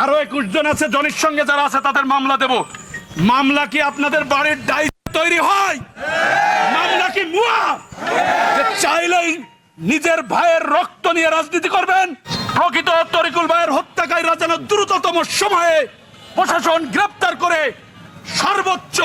আরও একুশ জন আছে, জনির সঙ্গে যারা আছে তাদের মামলা দেব। মামলা কি আপনাদের বাড়ির দায়িত্ব তৈরি হয়? মামলা কি মুয়া? চাইলেই নিজের ভাইয়ের রক্ত নিয়ে রাজনীতি করবেন? প্রকৃত তরিকুল ভাইয়ের হত্যাকারীরা যেন দ্রুততম সময়ে প্রশাসন গ্রেপ্তার করে সর্বোচ্চ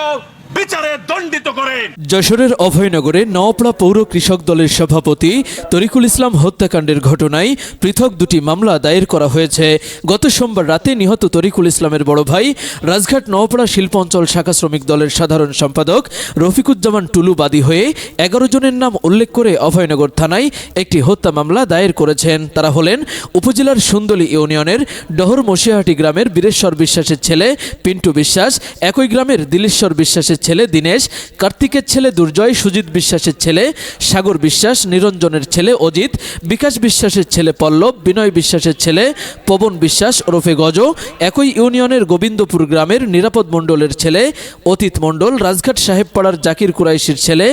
বিচারে দণ্ডিত করেন। যশোরের অভয়নগরে নওপড়া পৌর কৃষক দলের সভাপতি তরিকুল ইসলাম হত্যাকাণ্ডের ঘটনায় পৃথক দুটি মামলা দায়ের করা হয়েছে। গত সোমবার রাতে নিহত তরিকুল ইসলামের বড় ভাই রাজঘাট নওপড়া শিল্প অঞ্চল শাখা শ্রমিক দলের সাধারণ সম্পাদক রফিকুজ্জামান টুলু বাদী হয়ে এগারো জনের নাম উল্লেখ করে অভয়নগর থানায় একটি হত্যা মামলা দায়ের করেছেন। তারা হলেন উপজেলার সুন্দলী ইউনিয়নের ডহর মশিয়াহাটি গ্রামের বীরেশ্বর বিশ্বাসের ছেলে পিন্টু বিশ্বাস, একই গ্রামের দিলেশ্বর বিশ্বাসের ছেলে দীনেশ, কার্তিকের ছেলে দুর্জয়, সুজিত বিশ্বাসের ছেলে সাগর বিশ্বাস, নিরঞ্জনের ছেলে অজিত, বিকাশ বিশ্বাসের ছেলে পল্লব, বিনয় বিশ্বাসের ছেলে পবন বিশ্বাস, ওরফে গজ, একই ইউনিয়নের গোবিন্দপুর গ্রামের নিরাপদ মণ্ডলের ছেলে অতীত মণ্ডল, রাজঘাট সাহেবপাড়ার জাকির কুরাইশির ছেলে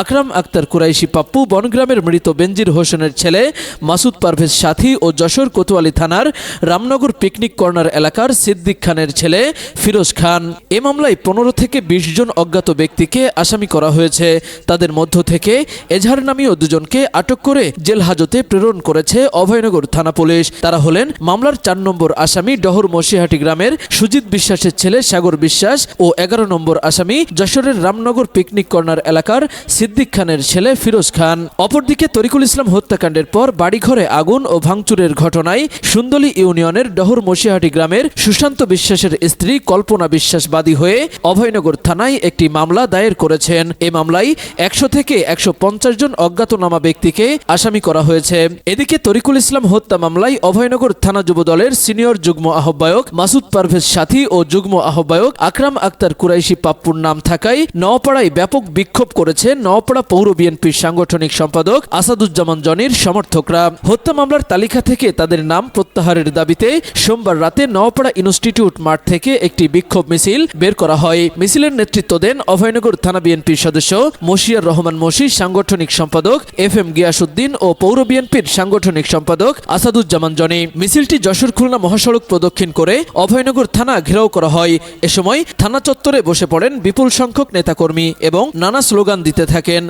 আকরাম আক্তার কুরাইশি পাপ্পু, বনগ্রামের মৃত বেনজির হোসেনের ছেলে মাসুদ পারভেজ সাথী ও যশোর কোতোয়ালি থানার রামনগর পিকনিক কর্নার এলাকার সিদ্দিক খানের ছেলে ফিরোজ খান। এ মামলায় পনেরো থেকে বিশ জন অজ্ঞাত ব্যক্তিকে আসামি করা হয়েছে। তাদের মধ্য থেকে এজাহার নামীয় দুজনকে আটক করে জেল হাজতে প্রেরণ করেছে অভয়নগর থানা পুলিশ। তারা হলেন মামলার চার নম্বর আসামি ডহর মসিহাটি গ্রামের সুজিত বিশ্বাসের ছেলে সাগর বিশ্বাস ও এগারো নম্বর আসামি যশোরের রামনগর পিকনিক কর্নার এলাকার সিদ্দিক খানের ছেলে ফিরোজ খান। অপরদিকে তরিকুল ইসলাম হত্যাকাণ্ডের পর বাড়িঘরে আগুন ও ভাঙচুরের ঘটনায় সুন্দলী ইউনিয়নের ডহর মসিহাটি গ্রামের সুশান্ত বিশ্বাসের স্ত্রী কল্পনা বিশ্বাস বাদী হয়ে অভয়নগর থানায় একটি মামলা দায়ের করেছেন। এ মামলায় একশো থেকে একশো পঞ্চাশ জন অজ্ঞাতনামা ব্যক্তিকে আসামি করা হয়েছে। এদিকে তরিকুল ইসলাম হত্যা মামলায় অভয়নগর থানা যুব দলের সিনিয়র যুগ্ম আহ্বায়ক মাসুদ পারভেজ সাথী ও যুগ্ম আহ্বায়ক আকরাম আক্তার কুরাইশি পাপ্পুর নাম থাকায় নওপাড়ায় ব্যাপক বিক্ষোভ করেছে নওপাড়া পৌর বিএনপির সাংগঠনিক সম্পাদক আসাদুজ্জামান জনির সমর্থকরা। হত্যা মামলার তালিকা থেকে তাদের নাম প্রত্যাহারের দাবিতে সোমবার রাতে নওপাড়া ইনস্টিটিউট মাঠ থেকে একটি বিক্ষোভ মিছিল বের করা হয়। মিছিলের নেতৃত্ব দেন অভয়নগর থানা বিএনপির সদস্য মশিয়ার রহমান মশি, সাংগঠনিক সম্পাদক এফ এম গিয়াসুদ্দিন ও পৌর বিএনপির সাংগঠনিক সম্পাদক আসাদুজ্জামান জনি। মিছিলটি যশোর খুলনা মহাসড়ক প্রদক্ষিণ করে অভয়নগর থানা ঘেরাও করা হয়। এ সময় থানা চত্বরে বসে পড়েন বিপুল সংখ্যক নেতাকর্মী এবং নানা স্লোগান দিতে থাকেন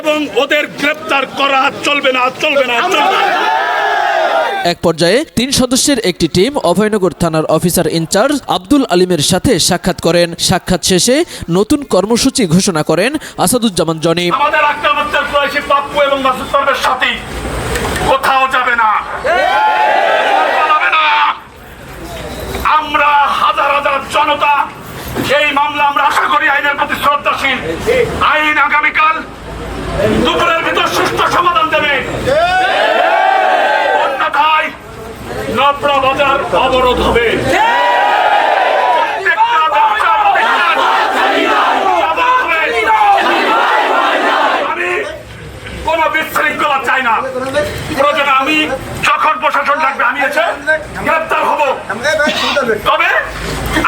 এবং ওদের করা চলবে না না চলবে না। এক পর্যায়ে তিন সদস্যের একটি টিম অভয়নগর থানার অফিসার ইনচার্জ আব্দুল আলিমের সাথে সাক্ষাৎ করেন। সাক্ষাৎ শেষে নতুন কর্মসূচি ঘোষণা করেন আসাদুজ্জামান জনি। কোথাও যাবে না। আমরা হাজার হাজার জনতা এই মামলা আমরা আশা করি আইনের প্রতি শ্রদ্ধাশীল। নবরা অবরোধ হবে। আমি বিশৃঙ্খলা চাই না প্রয়োজনে আমি যখন প্রশাসন আমি এসে গ্রেপ্তার হব তবে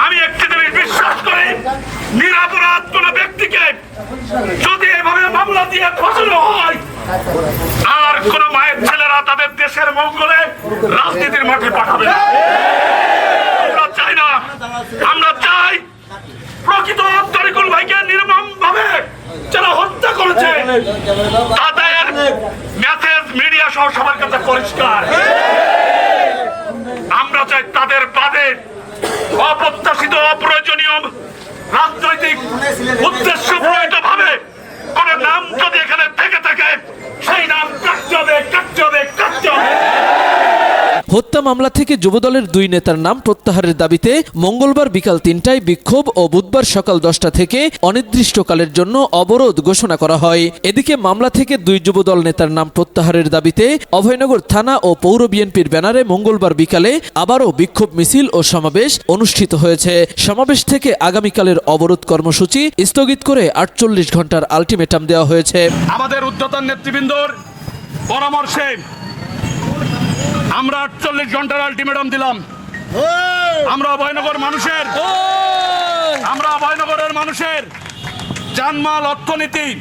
আমি একটি জিনিস বিশ্বাস করি নিরাপরাধ কোন ব্যক্তিকে যদি এভাবে মামলা দিয়ে ফসানো হয় আর কোন মায়ের ছেলেরা তাদের দেশের মঙ্গলে রাজনীতির মাঠে পাঠাবে না। আমরা চাই না। আমরা চাই প্রকৃত তরিকুল ভাইকে নির্মম ভাবে যারা হত্যা করেছে, তাদের মেসেজ মিডিয়া সহ সবার কাছে পরিষ্কার। আমরা চাই তাদের বাদে অপ্রত্যাশিত, অপ্রয়োজনীয় রাজনৈতিক উদ্দেশ্য প্রণীত ভাবে কোন নাম যদি এখানে থেকে থাকে, সেই নাম কাটতে হবে কাটতে হবে কাটতে হবে। হত্যা মামলা থেকে যুবদলের দুই নেতার নাম প্রত্যাহারের দাবিতে মঙ্গলবার বিকাল তিনটায় বিক্ষোভ ও বুধবার সকাল দশটা থেকে অনির্দিষ্টকালের জন্য অবরোধ ঘোষণা করা হয়। এদিকে মামলা থেকে দুই যুবদল নেতার নাম প্রত্যাহারের দাবিতে অভয়নগর থানা ও পৌর বিএনপির ব্যানারে মঙ্গলবার বিকালে আবারও বিক্ষোভ মিছিল ও সমাবেশ অনুষ্ঠিত হয়েছে। সমাবেশ থেকে আগামীকালের অবরোধ কর্মসূচি স্থগিত করে আটচল্লিশ ঘণ্টার আলটিমেটাম দেওয়া হয়েছে। আমাদের উদ্ধতন নেতৃবৃন্দর পরামর্শে আমরা আটচল্লিশ ঘণ্টার আলটিমেটাম দিলাম। আমরা অভয়নগর মানুষের। আমরা অভয়নগরের মানুষের। জানমাল অর্থনীতি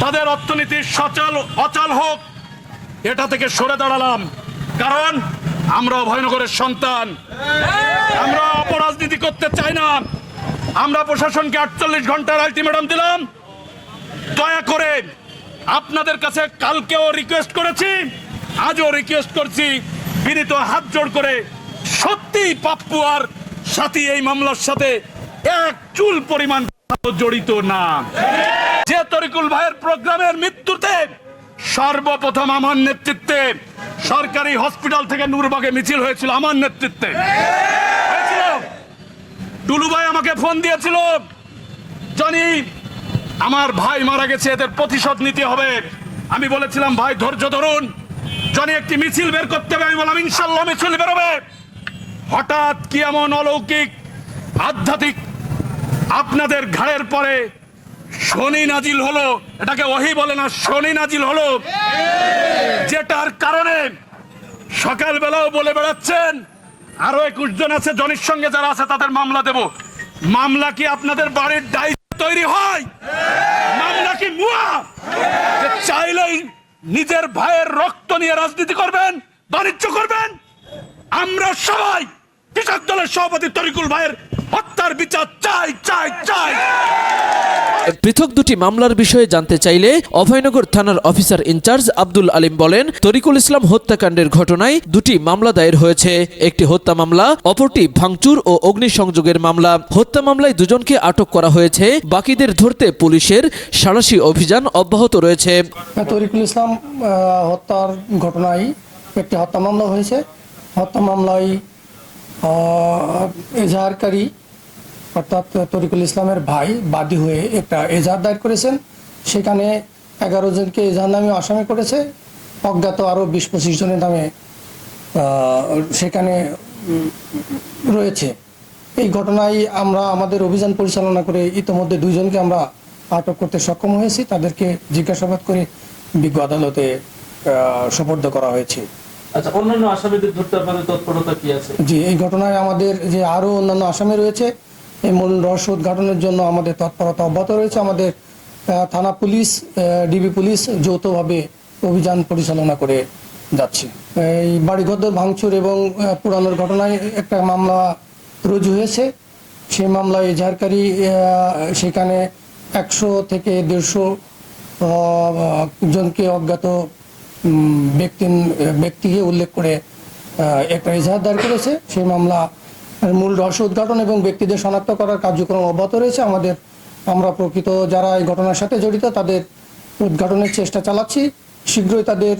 তাদের অর্থনীতি সচল অচল হোক এটা থেকে সরে দাঁড়ালাম। কারণ আমরা অভয়নগরের সন্তান। আমরা অপরাজনীতি করতে চাই না। আমরা প্রশাসনকে আটচল্লিশ ঘণ্টার আলটিমেটাম দিলাম। দয়া করে আপনাদের কাছে কালকেও রিকোয়েস্ট করেছি। আজও রিকোয়েস্ট করছি, বিনীত হাত জোড় করে সত্যি পাপ্পু আর সাথী এই মামলার সাথে এক চুল পরিমাণ জড়িত না। যে তরিকুল ভাইয়ের প্রোগ্রামের মৃত্যুতে সর্বপ্রথম আমার নেতৃত্বে সরকারি হসপিটাল থেকে নূরবাগে মিছিল হয়েছিল আমার নেতৃত্বে। টুলু ভাই আমাকে ফোন দিয়েছিল, জানি, আমার ভাই মারা গেছে, এদের প্রতিশোধ নিতে হবে। আমি বলেছিলাম, ভাই, ধৈর্য ধরুন। জনি একটি মিছিল বের করতে হবে, আমি বললাম ইনশাল্লাহ মিছিল বেরোবে। হঠাৎ কি এমন অলৌকিক, আধ্যাত্মিক, আপনাদের ঘাড়ের পরে শনি নাজিল হলো? এটাকে ওহি বলে না, শনি নাজিল হলো। যেটার কারণে সকালবেলাও বলে বেড়াচ্ছেন, আরও একুশ জন আছে, জনির সঙ্গে যারা আছে তাদের মামলা দেব। মামলা কি আপনাদের বাড়ির ডাই তৈরি হয়? মামলা কি মুয়া? চাইলেই নিজের ভাইয়ের রক্ত নিয়ে রাজনীতি করবেন, বাণিজ্য করবেন। আমরা সবাই কৃষক দলের সভাপতি তরিকুল ভাইয়ের হত্যার বিচার চাই চাই চাই। পৃথক দুটি মামলার বিষয়ে জানতে চাইলে অভয়নগর থানার অফিসার ইনচার্জ আব্দুল আলিম বলেন তরিকুল ইসলাম হত্যাকাণ্ডের ঘটনায় দুটি মামলা দায়ের হয়েছে। একটি হত্যা মামলা অপরটি ভাঙচুর ও অগ্নিসংযোগের মামলা। হত্যা মামলায় দুজনকে আটক করা হয়েছে বাকিদের ধরতে পুলিশের সাড়াশি অভিযান অব্যাহত রয়েছে। তরিকুল ইসলাম হত্যার ঘটনায় একটি হত্যা মামলা হয়েছে। হত্যা মামলায় এজাহারকারী অর্থাৎ তরিকুল ইসলামের ভাই বাদী হয়ে একটা এজাহার দায়ের করেছেন। সেখানে এগারো জনকে এজাহার নামে আসামি করেছে। অজ্ঞাত আরও বিশ পঁচিশ জনের নামে সেখানে রয়েছে। এই ঘটনায় আমরা আমাদের অভিযান পরিচালনা করে ইতোমধ্যে দুইজনকে আমরা আটক করতে সক্ষম হয়েছি। তাদেরকে জিজ্ঞাসাবাদ করে বিজ্ঞ আদালতে সোপর্দ করা হয়েছে। আচ্ছা এই ঘটনায় আমাদের যে আরও অন্যান্য রয়েছে, এই মূল উদ্ঘাটনের জন্য আমাদের অব্যাহত রয়েছে। আমাদের থানা পুলিশ ডিবি পুলিশ যৌথভাবে অভিযান পরিচালনা করে যাচ্ছে। এই বাড়িঘর ভাঙচুর এবং পুরানোর ঘটনায় একটা মামলা রুজু হয়েছে। সেই মামলায় এজাহারকারী সেখানে একশো থেকে দেড়শো জনকে অজ্ঞাত ব্যক্তি, ব্যক্তিকে উল্লেখ করে একটা এজাহার দায়ের করেছে। সেই মামলা মূল রহস্য উদ্ঘাটন এবং ব্যক্তিদের শনাক্ত করার কার্যক্রম অব্যাহত রয়েছে। আমাদের, আমরা প্রকৃত যারা এই ঘটনার সাথে জড়িত, তাদের উদ্ঘাটনের চেষ্টা চালাচ্ছি। শীঘ্রই তাদের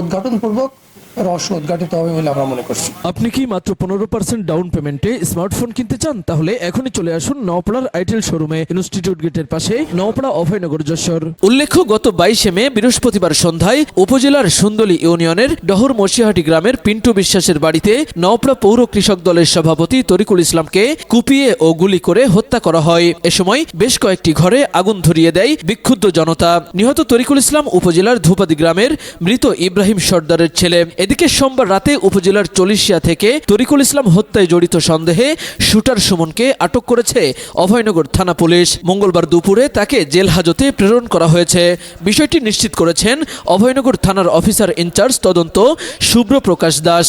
উদ্ঘাটনপূর্বক রহস্য উদ্ঘাটিত হবে বলে আমরা মনে করছি। আপনি কি মাত্র পনেরো পার্সেন্ট ডাউন পেমেন্টে স্মার্টফোন কিনতে চান? তাহলে এখনই চলে আসুন নওপাড়ার আইটেল শোরুমে ইনস্টিটিউট গেটের পাশে নওপাড়া অভয়নগর যশোর। উল্লেখ্য গত বাইশে মে বৃহস্পতিবার সন্ধ্যায় উপজেলার সুন্দলী ইউনিয়নের ডহর মশিয়াহাটি গ্রামের পিন্টু বিশ্বাসের বাড়িতে নওপাড়া পৌর কৃষক দলের সভাপতি তরিকুল ইসলামকে কুপিয়ে ও গুলি করে হত্যা করা হয়। এ সময় বেশ কয়েকটি ঘরে আগুন ধরিয়ে দেয় বিক্ষুব্ধ জনতা। নিহত তরিকুল ইসলাম উপজেলার ধূপাদি গ্রামের মৃত ইব্রাহিম সর্দারের ছেলে। এদিকে সোমবার রাতে উপজেলার চলিশিয়া থেকে তরিকুল ইসলাম হত্যায় জড়িত সন্দেহে শুটার সুমনকে আটক করেছে অভয়নগর থানা পুলিশ। মঙ্গলবার দুপুরে তাকে জেল হাজতে প্রেরণ করা হয়েছে। বিষয়টি নিশ্চিত করেছেন অভয়নগর থানার অফিসার ইনচার্জ তদন্ত শুভ্র প্রকাশ দাস।